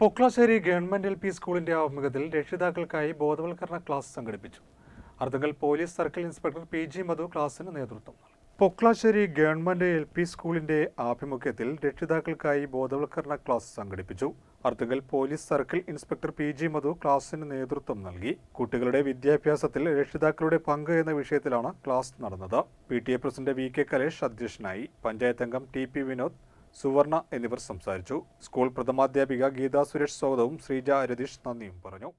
Poklassery government L P സ്കൂളിന്റെ ആഭിമുഖ്യത്തിൽ രക്ഷിതാക്കൾക്കായി ബോധവൽക്കരണ ക്ലാസ് സംഘടിപ്പിച്ചു. Arthunkal police circle inspector P G Madhu ക്ലാസിന് നേതൃത്വം നൽകി. പൊക്ലാശ്ശേരി ഗവൺമെന്റ് എൽ പി സ്കൂളിന്റെ ആഭിമുഖ്യത്തിൽ രക്ഷിതാക്കൾക്കായി ബോധവൽക്കരണ ക്ലാസ് സംഘടിപ്പിച്ചു. Arthunkal police circle inspector P G Madhu ക്ലാസിന് നേതൃത്വം നൽകി. കുട്ടികളുടെ വിദ്യാഭ്യാസത്തിൽ രക്ഷിതാക്കളുടെ പങ്ക് എന്ന വിഷയത്തിലാണ് ക്ലാസ് നടന്നത്. P T A president V K Kalesh അധ്യക്ഷനായി. പഞ്ചായത്ത് അംഗം ടി പി വിനോദ് സുവർണ എന്നിവർ സംസാരിച്ചു. സ്കൂൾ പ്രഥമാധ്യാപിക ഗീതാ സുരേഷ് സ്വാഗതവും ശ്രീജ രതീഷ് നന്ദിയും പറഞ്ഞു.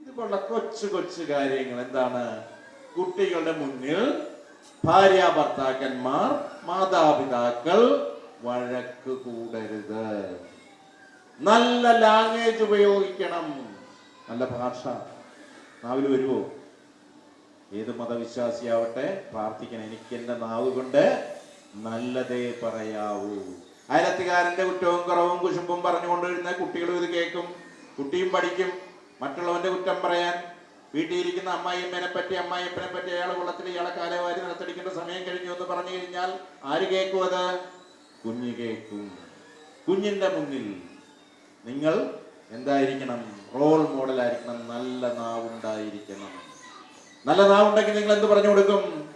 ഇതുപോലുള്ള കൊച്ചു കൊച്ചു കാര്യങ്ങൾ എന്താണ്? കുട്ടികളുടെ മുന്നിൽ ഭാര്യ ഭർത്താക്കന്മാർ മാതാപിതാക്കൾ വഴക്ക് കൂടരുത്. നല്ല ലാംഗ്വേജ് ഉപയോഗിക്കണം. നല്ല ഭാഷ. നാവിൽ വരുമോ ഏത് മതവിശ്വാസിയാവട്ടെ പ്രാർത്ഥിക്കണം. എനിക്ക് എന്റെ നാവ് കൊണ്ട് നല്ലതേ പറയാവൂ. അയലത്തുകാരന്റെ കുറ്റവും കുറവും കുശുമ്പും പറഞ്ഞുകൊണ്ടിരുന്ന കുട്ടികളും ഇത് കേൾക്കും. കുട്ടിയും പഠിക്കും. മറ്റുള്ളവന്റെ കുറ്റം പറയാൻ. വീട്ടിലിരിക്കുന്ന അമ്മായിയമ്മനെ പറ്റി അമ്മായിയപ്പനെ പറ്റി അയാളെ കുളത്തിൽ ഇയാളെ കാലവാരി നിലത്തടിക്കേണ്ട സമയം കഴിഞ്ഞു എന്ന് പറഞ്ഞു കഴിഞ്ഞാൽ ആര് കേൾക്കും അത്? കുഞ്ഞ് കേൾക്കും. കുഞ്ഞിന്റെ മുന്നിൽ നിങ്ങൾ എന്തായിരിക്കണം? റോൾ മോഡലായിരിക്കണം. നല്ല നാവുണ്ടായിരിക്കണം. നല്ല നാവുണ്ടെങ്കിൽ നിങ്ങൾ എന്ത് പറഞ്ഞു കൊടുക്കും?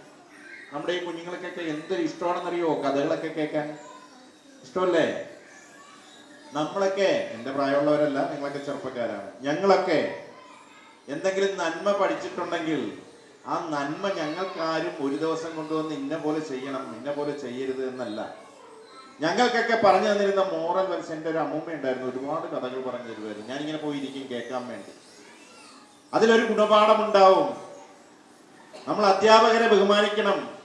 നമ്മുടെ ഈ കുഞ്ഞുങ്ങൾക്കൊക്കെ എന്തൊരു ഇഷ്ടമാണെന്നറിയോ? കഥകളൊക്കെ കേൾക്കാൻ. ഇഷ്ടമല്ലേ? നമ്മളൊക്കെ എന്റെ പ്രായമുള്ളവരല്ല നിങ്ങളൊക്കെ ചെറുപ്പക്കാരാണ്. ഞങ്ങളൊക്കെ എന്തെങ്കിലും നന്മ പഠിച്ചിട്ടുണ്ടെങ്കിൽ ആ നന്മ ഞങ്ങൾക്കാരും ഒരു ദിവസം കൊണ്ടുവന്ന് ഇന്ന പോലെ ചെയ്യണം ഇന്ന പോലെ ചെയ്യരുത് എന്നല്ല. ഞങ്ങൾക്കൊക്കെ പറഞ്ഞു തന്നിരുന്ന മോറൽ വെൽസ് എന്റെ ഒരു അമ്മൂമ്മ ഉണ്ടായിരുന്നു. ഒരുപാട് കഥകൾ പറഞ്ഞു തരുമായിരുന്നു. ഞാനിങ്ങനെ പോയി ഇരിക്കും കേൾക്കാൻ വേണ്ടി. അതിലൊരു ഗുണപാഠമുണ്ടാവും. നമ്മൾ അധ്യാപകരെ ബഹുമാനിക്കണം.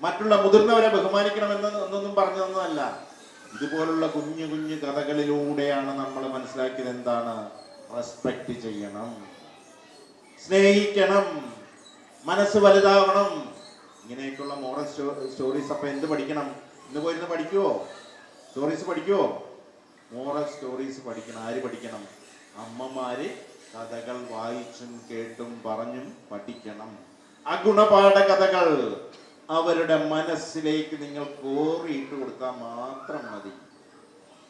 മറ്റുള്ള മുതിർന്നവരെ ബഹുമാനിക്കണമെന്ന് എന്നൊന്നും പറഞ്ഞതൊന്നുമല്ല. ഇതുപോലുള്ള കുഞ്ഞു കുഞ്ഞു കഥകളിലൂടെയാണ് നമ്മൾ മനസ്സിലാക്കിയത് എന്താണ് റെസ്പെക്ട് ചെയ്യണം. സ്നേഹിക്കണം. മനസ്സ് വലുതാവണം. ഇങ്ങനെയൊക്കെയുള്ള മോറൽ സ്റ്റോറീസ് അപ്പൊ എന്ത് പഠിക്കണം? ഇന്ന് പോയിരുന്ന് പഠിക്കുവോ? സ്റ്റോറീസ് പഠിക്കുവോ? മോറൽ സ്റ്റോറീസ് പഠിക്കണം. ആര് പഠിക്കണം? അമ്മമാര് കഥകൾ വായിച്ചും കേട്ടും പറഞ്ഞും പഠിക്കണം. അഗുണപാഠ കഥകൾ. അവരുടെ മനസ്സിലേക്ക് നിങ്ങൾ കോറിയിട്ട് കൊടുത്താൽ മാത്രം മതി.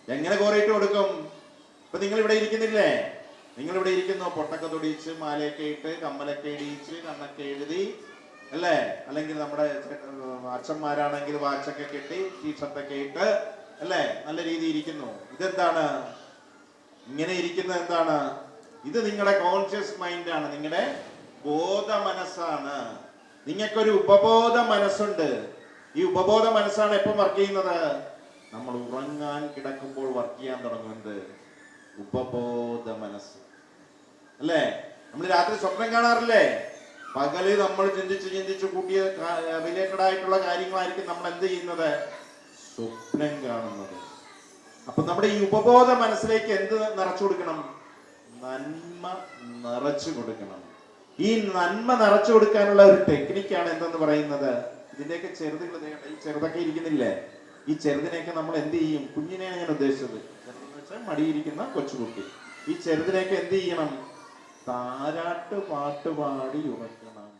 എങ്ങനെ കോറിയിട്ട് കൊടുക്കും? ഇപ്പൊ നിങ്ങൾ ഇവിടെ ഇരിക്കുന്നില്ലേ? നിങ്ങൾ ഇവിടെ ഇരിക്കുന്നു പൊട്ടൊക്കെ തൊടിയിച്ച് മാലയൊക്കെ ഇട്ട് കമ്മലൊക്കെ ഇടിയിച്ച് കണ്ണൊക്കെ എഴുതി അല്ലേ? അല്ലെങ്കിൽ നമ്മുടെ അച്ഛന്മാരാണെങ്കിൽ വാച്ചൊക്കെ കെട്ടി ടീഷർട്ടൊക്കെ ഇട്ട് അല്ലേ? നല്ല രീതിയിൽ ഇരിക്കുന്നു. ഇതെന്താണ്? ഇങ്ങനെ ഇരിക്കുന്നത് എന്താണ്? ഇത് നിങ്ങളുടെ കോൺഷ്യസ് മൈൻഡാണ് നിങ്ങളുടെ ബോധ മനസ്സാണ് നിങ്ങൾക്കൊരു ഉപബോധ മനസ്സുണ്ട്. ഈ ഉപബോധ മനസ്സാണ് എപ്പം വർക്ക് ചെയ്യുന്നത്? നമ്മൾ ഉറങ്ങാൻ കിടക്കുമ്പോൾ വർക്ക് ചെയ്യാൻ തുടങ്ങുന്നത് ഉപബോധ മനസ്സ്. അല്ലേ? നമ്മൾ രാത്രി സ്വപ്നം കാണാറില്ലേ? പകൽ നമ്മൾ ചിന്തിച്ച് ചിന്തിച്ച് കൂട്ടിയ റിലേറ്റഡ് ആയിട്ടുള്ള കാര്യങ്ങളായിരിക്കും നമ്മൾ എന്ത് ചെയ്യുന്നത്? സ്വപ്നം കാണുന്നത്. അപ്പൊ നമ്മുടെ ഈ ഉപബോധ മനസ്സിലേക്ക് എന്ത് നിറച്ചു കൊടുക്കണം? നന്മ നിറച്ചു കൊടുക്കണം. ഈ നന്മ നിറച്ചു കൊടുക്കാനുള്ള ഒരു ടെക്നിക്കാണ് എന്തെന്ന് പറയുന്നത്? ഇതിന്റെയൊക്കെ ചെറുതുകൾ ഈ ചെറുതൊക്കെ ഇരിക്കുന്നില്ലേ? ഈ ചെറുതിനെയൊക്കെ നമ്മൾ എന്ത് ചെയ്യും? കുഞ്ഞിനെയാണ് ഞാൻ ഉദ്ദേശിച്ചത്. വെച്ചാൽ മടിയിരിക്കുന്ന കൊച്ചുകുട്ടി. ഈ ചെറുതിനെയൊക്കെ എന്ത് ചെയ്യണം? താരാട്ട് പാട്ട് പാടി ഉറക്കണം